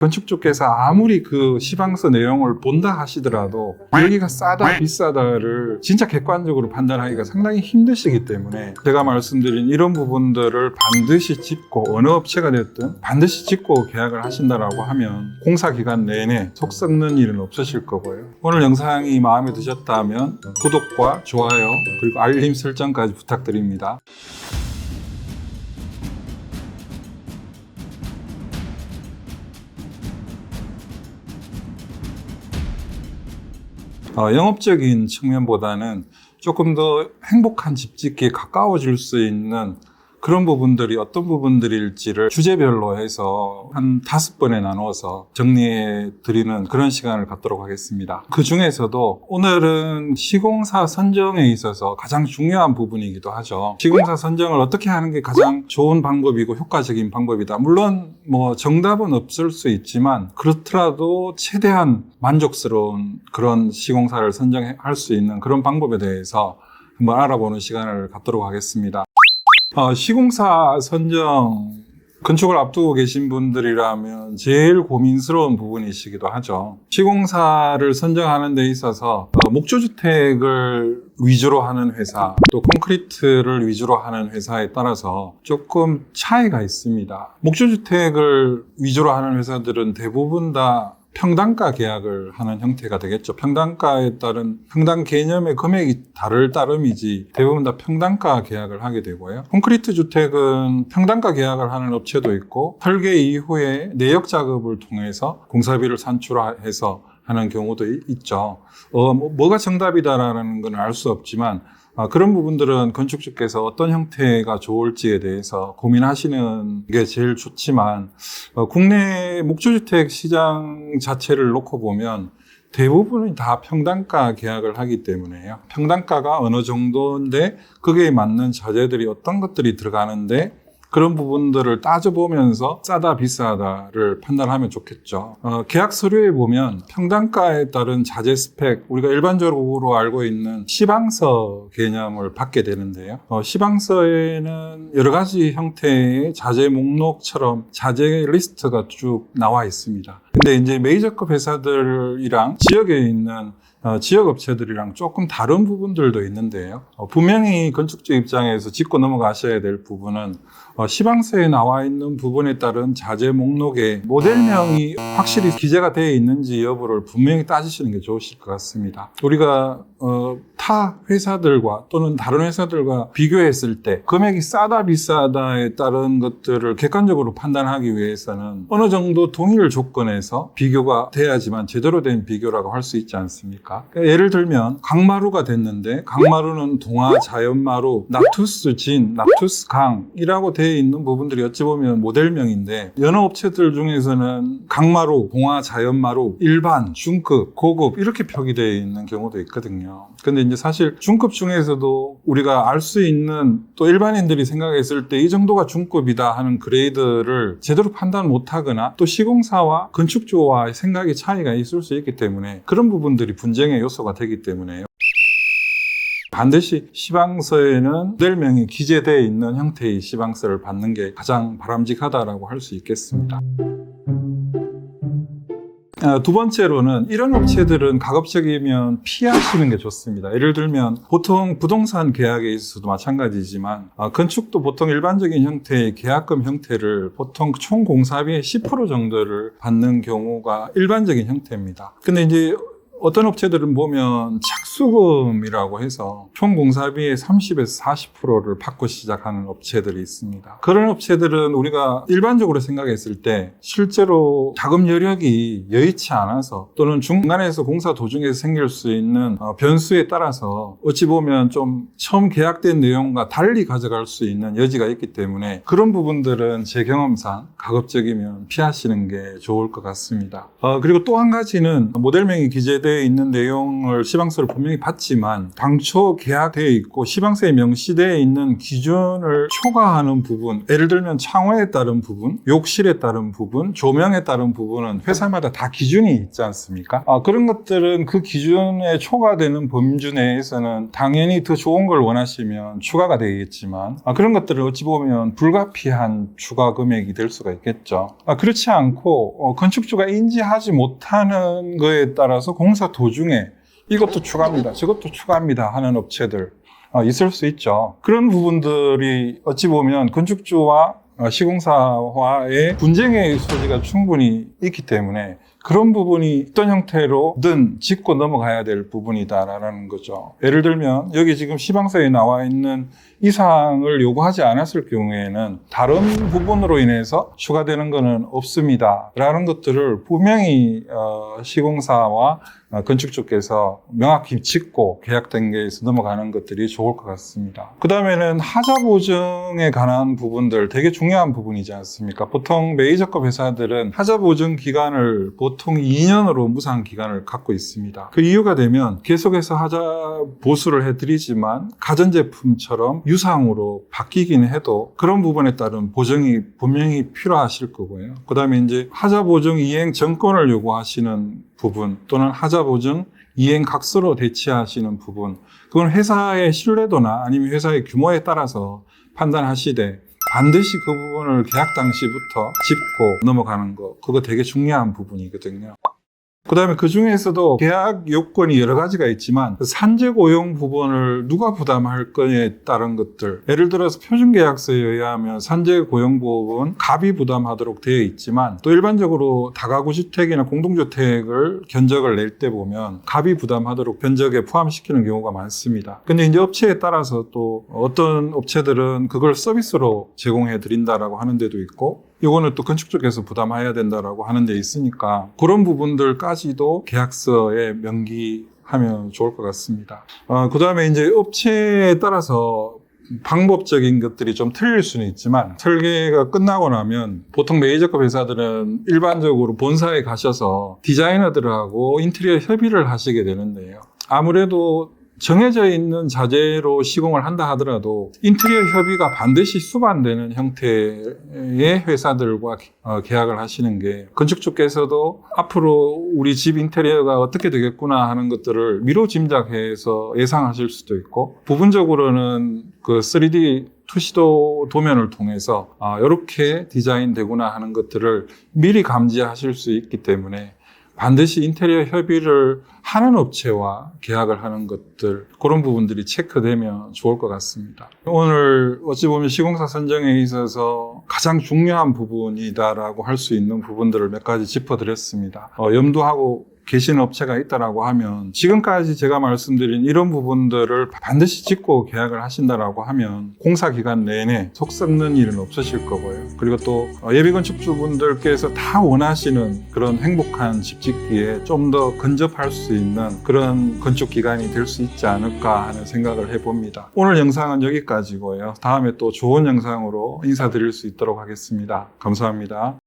건축주께서 아무리 그 시방서 내용을 본다 하시더라도 여기가 싸다 비싸다를 진짜 객관적으로 판단하기가 상당히 힘드시기 때문에 제가 말씀드린 이런 부분들을 반드시 짚고 어느 업체가 됐든 반드시 짚고 계약을 하신다라고 하면 공사 기간 내내 속 썩는 일은 없으실 거고요. 오늘 영상이 마음에 드셨다면 구독과 좋아요 그리고 알림 설정까지 부탁드립니다. 어, 영업적인 측면보다는 조금 더 행복한 집 짓기에 가까워질 수 있는 그런 부분들이 어떤 부분들일지를 주제별로 해서 한 다섯 번에 나누어서 정리해 드리는 그런 시간을 갖도록 하겠습니다. 그 중에서도 오늘은 시공사 선정에 있어서 가장 중요한 부분이기도 하죠. 시공사 선정을 어떻게 하는 게 가장 좋은 방법이고 효과적인 방법이다. 물론 뭐 정답은 없을 수 있지만 그렇더라도 최대한 만족스러운 그런 시공사를 선정할 수 있는 그런 방법에 대해서 한번 알아보는 시간을 갖도록 하겠습니다. 어, 시공사 선정 건축을 앞두고 계신 분들이라면 제일 고민스러운 부분이시기도 하죠. 시공사를 선정하는 데 있어서 어, 목조주택을 위주로 하는 회사, 또 콘크리트를 위주로 하는 회사에 따라서 조금 차이가 있습니다. 목조주택을 위주로 하는 회사들은 대부분 다 평당가 계약을 하는 형태가 되겠죠. 평당가에 따른 평당 개념의 금액이 다를 따름이지 대부분 다 평당가 계약을 하게 되고요. 콘크리트 주택은 평당가 계약을 하는 업체도 있고 설계 이후에 내역 작업을 통해서 공사비를 산출해서 하는 경우도 이- 있죠. 어, 뭐- 뭐가 정답이다라는 건 알 수 없지만 아, 그런 부분들은 건축주께서 어떤 형태가 좋을지에 대해서 고민하시는 게 제일 좋지만 어, 국내 목조주택 시장 자체를 놓고 보면 대부분이 다 평당가 계약을 하기 때문에요. 평당가가 어느 정도인데 거기에 맞는 자재들이 어떤 것들이 들어가는데 그런 부분들을 따져보면서 싸다 비싸다를 판단하면 좋겠죠. 어, 계약 서류에 보면 평당가에 따른 자재 스펙 우리가 일반적으로 알고 있는 시방서 개념을 받게 되는데요. 어, 시방서에는 여러 가지 형태의 자재 목록처럼 자재 리스트가 쭉 나와 있습니다. 근데 이제 메이저급 회사들이랑 지역에 있는 어, 지역 업체들이랑 조금 다른 부분들도 있는데요. 어, 분명히 건축주 입장에서 짚고 넘어가셔야 될 부분은 어, 시방서에 나와 있는 부분에 따른 자재 목록에 모델명이 확실히 기재가 되어 있는지 여부를 분명히 따지시는 게 좋으실 것 같습니다. 우리가 어, 타 회사들과 또는 다른 회사들과 비교했을 때 금액이 싸다 비싸다에 따른 것들을 객관적으로 판단하기 위해서는 어느 정도 동일 조건에서 비교가 돼야지만 제대로 된 비교라고 할 수 있지 않습니까? 그러니까 예를 들면 강마루가 됐는데 강마루는 동아 자연마루, 나투스 진, 나투스 강이라고 되어 있는 부분들이 어찌 보면 모델명인데 여느 업체들 중에서는 강마루, 동아 자연마루, 일반, 중급, 고급 이렇게 표기되어 있는 경우도 있거든요. 근데 이제 사실 중급 중에서도 우리가 알 수 있는 또 일반인들이 생각했을 때 이 정도가 중급이다 하는 그레이드를 제대로 판단 못하거나 또 시공사와 건축주와의 생각의 차이가 있을 수 있기 때문에 그런 부분들이 분쟁 의 요소가 되기 때문에 반드시 시방서에는 모델명이 기재되어 있는 형태의 시방서를 받는 게 가장 바람직하다라고 할 수 있겠습니다. 어, 두 번째로는 이런 업체들은 가급적이면 피하시는 게 좋습니다. 예를 들면 보통 부동산 계약에 있어서도 마찬가지지만 어, 건축도 보통 일반적인 형태의 계약금 형태를 보통 총 공사비의 10% 정도를 받는 경우가 일반적인 형태입니다. 근데 이제 어떤 업체들은 보면 착수금이라고 해서 총 공사비의 30에서 40%를 받고 시작하는 업체들이 있습니다. 그런 업체들은 우리가 일반적으로 생각했을 때 실제로 자금 여력이 여의치 않아서 또는 중간에서 공사 도중에서 생길 수 있는 어, 변수에 따라서 어찌 보면 좀 처음 계약된 내용과 달리 가져갈 수 있는 여지가 있기 때문에 그런 부분들은 제 경험상 가급적이면 피하시는 게 좋을 것 같습니다. 어, 그리고 또 한 가지는 모델명이 기재된 명시되어 있는 내용을 시방서를 분명히 봤지만 당초 계약되어 있고 시방서에 명시되어 있는 기준을 초과하는 부분 예를 들면 창호에 따른 부분, 욕실에 따른 부분, 조명에 따른 부분은 회사마다 다 기준이 있지 않습니까? 아, 그런 것들은 그 기준에 초과되는 범주 내에서는 당연히 더 좋은 걸 원하시면 추가가 되겠지만 아, 그런 것들을 어찌 보면 불가피한 추가 금액이 될 수가 있겠죠. 아, 그렇지 않고 어, 건축주가 인지하지 못하는 거에 따라서 공사 도중에 이것도 추가합니다. 저것도 추가합니다. 하는 업체들 어, 있을 수 있죠. 그런 부분들이 어찌 보면 건축주와 어, 시공사와의 분쟁의 소지가 충분히 있기 때문에 그런 부분이 어떤 형태로든 짚고 넘어가야 될 부분이다라는 거죠. 예를 들면 여기 지금 시방서에 나와 있는 이 사항을 요구하지 않았을 경우에는 다른 부분으로 인해서 추가되는 것은 없습니다. 라는 것들을 분명히 어, 시공사와 어, 건축주께서 명확히 짚고 계약 단계에서 넘어가는 것들이 좋을 것 같습니다. 그 다음에는 하자 보증에 관한 부분들 되게 중요한 부분이지 않습니까? 보통 메이저급 회사들은 하자 보증 기간을 보통 2년으로 무상 기간을 갖고 있습니다. 그 이유가 되면 계속해서 하자 보수를 해드리지만 가전제품처럼 유상으로 바뀌긴 해도 그런 부분에 따른 보증이 분명히 필요하실 거고요. 그 다음에 이제 하자 보증 이행 정권을 요구하시는 부분 또는 하자 보증 이행 각서로 대치하시는 부분 그건 회사의 신뢰도나 아니면 회사의 규모에 따라서 판단하시되 반드시 그 부분을 계약 당시부터 짚고 넘어가는 거 그거 되게 중요한 부분이거든요. 그 다음에 그 중에서도 계약 요건이 여러 가지가 있지만 그 산재 고용 부분을 누가 부담할 거에 따른 것들 예를 들어서 표준 계약서에 의하면 산재 고용 부분 갑이 부담하도록 되어 있지만 또 일반적으로 다가구 주택이나 공동주택을 견적을 낼 때 보면 갑이 부담하도록 견적에 포함시키는 경우가 많습니다. 근데 이제 업체에 따라서 또 어떤 업체들은 그걸 서비스로 제공해 드린다라고 하는 데도 있고 이거는 또 건축 쪽에서 부담해야 된다라고 하는 데 있으니까 그런 부분들까지도 계약서에 명기 하면 좋을 것 같습니다. 어, 그 다음에 이제 업체에 따라서 방법적인 것들이 좀 틀릴 수는 있지만 설계가 끝나고 나면 보통 메이저급 회사들은 일반적으로 본사에 가셔서 디자이너들하고 인테리어 협의를 하시게 되는데요. 아무래도 정해져 있는 자재로 시공을 한다 하더라도 인테리어 협의가 반드시 수반되는 형태의 회사들과 어, 계약을 하시는 게 건축 쪽에서도 앞으로 우리 집 인테리어가 어떻게 되겠구나 하는 것들을 미로 짐작해서 예상하실 수도 있고 부분적으로는 그 3D 투시도 도면을 통해서 아, 이렇게 디자인 되구나 하는 것들을 미리 감지하실 수 있기 때문에 반드시 인테리어 협의를 하는 업체와 계약을 하는 것들 그런 부분들이 체크되면 좋을 것 같습니다. 오늘 어찌 보면 시공사 선정에 있어서 가장 중요한 부분이다라고 할 수 있는 부분들을 몇 가지 짚어드렸습니다. 어, 염두하고 계시는 업체가 있다라고 하면 지금까지 제가 말씀드린 이런 부분들을 반드시 짚고 계약을 하신다라고 하면 공사 기간 내내 속 썩는 일은 없으실 거고요. 그리고 또 어, 예비 건축주분들께서 다 원하시는 그런 행복한 집 짓기에 좀 더 근접할 수 있는 그런 건축 기간이 될 수 있지 않을까 하는 생각을 해봅니다. 오늘 영상은 여기까지고요. 다음에 또 좋은 영상으로 인사드릴 수 있도록 하겠습니다. 감사합니다.